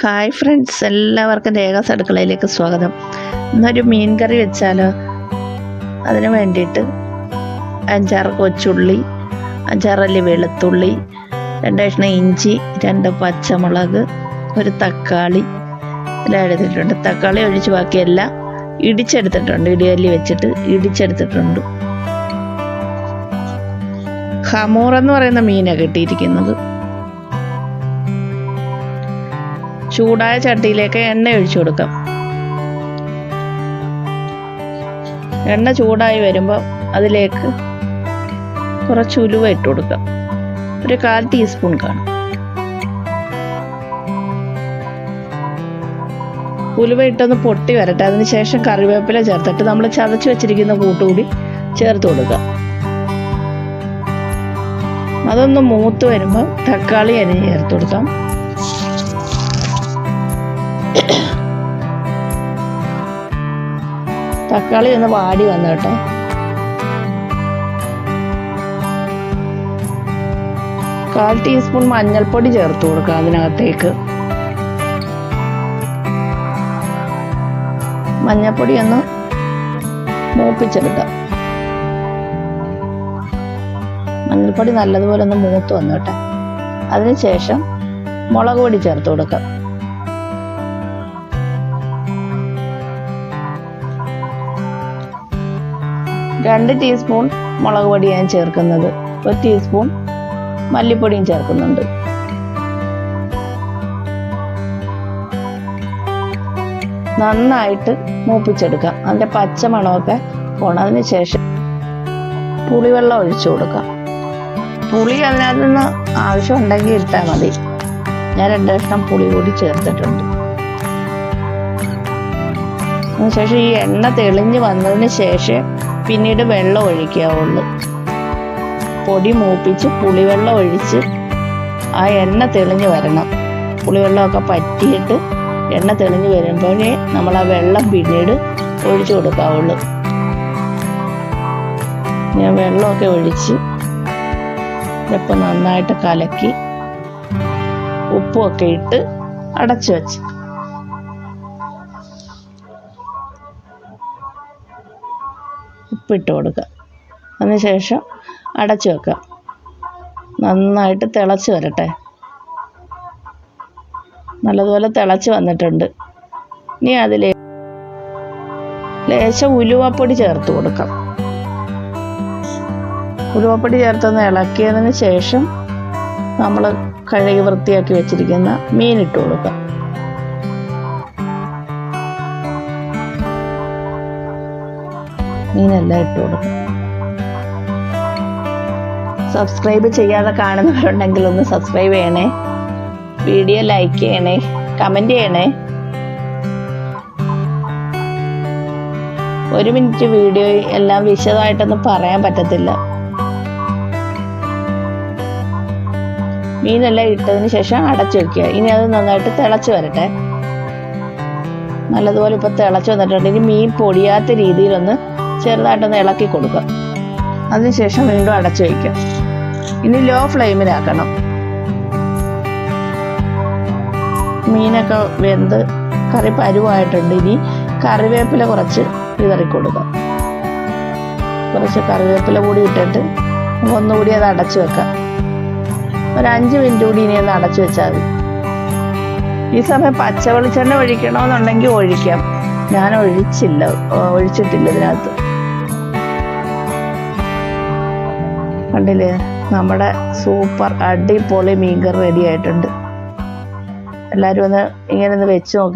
Hi friends എല്ലാവർക്കും രേഖാസ് അടുക്കളയിലേക്ക് സ്വാഗതം. ഇന്നൊരു മീൻ കറി വെച്ചാലോ? അതിന് വേണ്ടിയിട്ട് അഞ്ചാറ് കൊച്ചുള്ളി അഞ്ചാറല്ലി വെളുത്തുള്ളി രണ്ട് കഷ്ണം ഇഞ്ചി രണ്ട് പച്ചമുളക് ഒരു തക്കാളി. എല്ലാം എടുത്തിട്ടുണ്ട്. തക്കാളി ഒഴിച്ച് ബാക്കിയെല്ലാം ഇടിച്ചെടുത്തിട്ടുണ്ട്. ഇടിയല്ലി വെച്ചിട്ട് ഇടിച്ചെടുത്തിട്ടുണ്ട്. ഹമൂർ എന്ന് പറയുന്ന മീനാണ് കിട്ടിയിരിക്കുന്നത്. ചൂടായ ചട്ടിയിലേക്ക് എണ്ണ ഒഴിച്ചു കൊടുക്കാം. എണ്ണ ചൂടായി വരുമ്പോൾ അതിലേക്ക് കുറച്ച് ഉലുവ ഇട്ട് കൊടുക്കാം. ഒരു കാൽ ടീസ്പൂൺ കാണും. ഉലുവ ഇട്ടൊന്ന് പൊട്ടി വരട്ടെ. അതിനുശേഷം കറിവേപ്പില ചേർത്തിട്ട് നമ്മൾ ചതച്ച് വെച്ചിരിക്കുന്ന കൂട്ടുകൂടി ചേർത്ത് കൊടുക്കാം. അതൊന്ന് മൂത്ത് വരുമ്പോൾ തക്കാളി അരിഞ്ഞ് ചേർത്ത് കൊടുക്കാം. തക്കാളി ഒന്ന് വാടി വന്നോട്ടെ കാൽ ടീസ്പൂൺ മഞ്ഞൾപ്പൊടി ചേർത്ത് കൊടുക്കുക അതിനകത്തേക്ക്. മഞ്ഞൾപ്പൊടി ഒന്ന് മൂപ്പിച്ചെടുക്കാം. മഞ്ഞൾപ്പൊടി നല്ലതുപോലെ ഒന്ന് മൂത്ത് വന്നോട്ടെ അതിനുശേഷം മുളക് പൊടി ചേർത്ത് കൊടുക്കാം. രണ്ട് ടീസ്പൂൺ മുളക് പൊടി ഞാൻ ചേർക്കുന്നത്. ഒരു ടീസ്പൂൺ മല്ലിപ്പൊടിയും ചേർക്കുന്നുണ്ട്. നന്നായിട്ട് മൂപ്പിച്ചെടുക്കാം അതിന്റെ പച്ചമണമൊക്കെ പോണതിന് ശേഷം പുളിവെള്ളം ഒഴിച്ചു കൊടുക്കാം പുളി അതിനകത്ത് നിന്ന് ആവശ്യമുണ്ടെങ്കിൽ ഇട്ടാൽ മതി. ഞാൻ രണ്ട് കഷ്ണം പുളി കൂടി ചേർത്തിട്ടുണ്ട്. അതിനുശേഷം ഈ എണ്ണ തെളിഞ്ഞ് വന്നതിന് ശേഷം പിന്നീട് വെള്ളം ഒഴിക്കാവുള്ളൂ. പൊടി മൂപ്പിച്ച് പുളിവെള്ളം ഒഴിച്ച് ആ എണ്ണ തെളിഞ്ഞു വരണം. പുളിവെള്ളമൊക്കെ പറ്റിയിട്ട് എണ്ണ തെളിഞ്ഞു വരുമ്പോഴേ നമ്മൾ ആ വെള്ളം പിന്നീട് ഒഴിച്ചു കൊടുക്കാവുള്ളൂ. ഞാൻ വെള്ളമൊക്കെ ഒഴിച്ച് ഇപ്പം നന്നായിട്ട് കലക്കി ഉപ്പുമൊക്കെ ഇട്ട് അടച്ചു വെച്ച്. ഉപ്പിട്ട് കൊടുക്കുക. അതിനുശേഷം അടച്ചു വെക്കുക. നന്നായിട്ട് തിളച്ച് വരട്ടെ. നല്ലതുപോലെ തിളച്ച് വന്നിട്ടുണ്ട്. ഇനി അതിൽ ലേശം ഉലുവപ്പൊടി ചേർത്ത് കൊടുക്കാം. ഉലുവപ്പൊടി ചേർത്തൊന്ന് ഇളക്കിയതിന് ശേഷം നമ്മൾ കഴുകി വൃത്തിയാക്കി വെച്ചിരിക്കുന്ന മീനിട്ട് കൊടുക്കാം മീനെല്ലാം ഇട്ട് കൊടുക്കും. സബ്സ്ക്രൈബ് ചെയ്യാതെ കാണുന്നവരുണ്ടെങ്കിൽ ഒന്ന് സബ്സ്ക്രൈബ് ചെയ്യണേ. വീഡിയോ ലൈക്ക് ചെയ്യണേ. കമന്റ് ചെയ്യണേ. ഒരു മിനിറ്റ് വീഡിയോ എല്ലാം വിശദമായിട്ടൊന്നും പറയാൻ പറ്റത്തില്ല. മീനെല്ലാം ഇട്ടതിന് ശേഷം അടച്ചു വെക്കുക. ഇനി അത് നന്നായിട്ട് തിളച്ച് വരട്ടെ. നല്ലതുപോലെ ഇപ്പോൾ തിളച്ച് വന്നിട്ടുണ്ട്. ഇനി മീൻ പൊടിയാത്ത രീതിയിലൊന്ന് ചെറുതായിട്ടൊന്ന് ഇളക്കി കൊടുക്കുക. അതിനുശേഷം വീണ്ടും അടച്ചു വയ്ക്കുക. ഇനി ലോ ഫ്ലെയിമിലാക്കണം മീനൊക്കെ വെന്ത് കറി പരുവായിട്ടുണ്ട്. ഇനി കറിവേപ്പില കുറച്ച് വിതറി കൊടുക്കാം കുറച്ച് കറിവേപ്പില കൂടി ഇട്ടിട്ട് ഒന്നുകൂടി അത് അടച്ചു വെക്കാം ഒരു അഞ്ച് മിനിറ്റ് കൂടി ഇനി ഒന്ന് അടച്ചു വെച്ചാൽ മതി. ഈ സമയം പച്ച വെളിച്ചെണ്ണ ഒഴിക്കണമെന്നുണ്ടെങ്കിൽ ഒഴിക്കാം. ഞാൻ ഒഴിച്ചില്ല ഒഴിച്ചിട്ടില്ല ഇതിനകത്ത്. കണ്ടില്ലേ? നമ്മുടെ സൂപ്പർ അടിപൊളി മീൻകറി റെഡി ആയിട്ടുണ്ട്. എല്ലാവരും ഒന്ന് ഇങ്ങനെ ഒന്ന് വെച്ച് നോക്കി.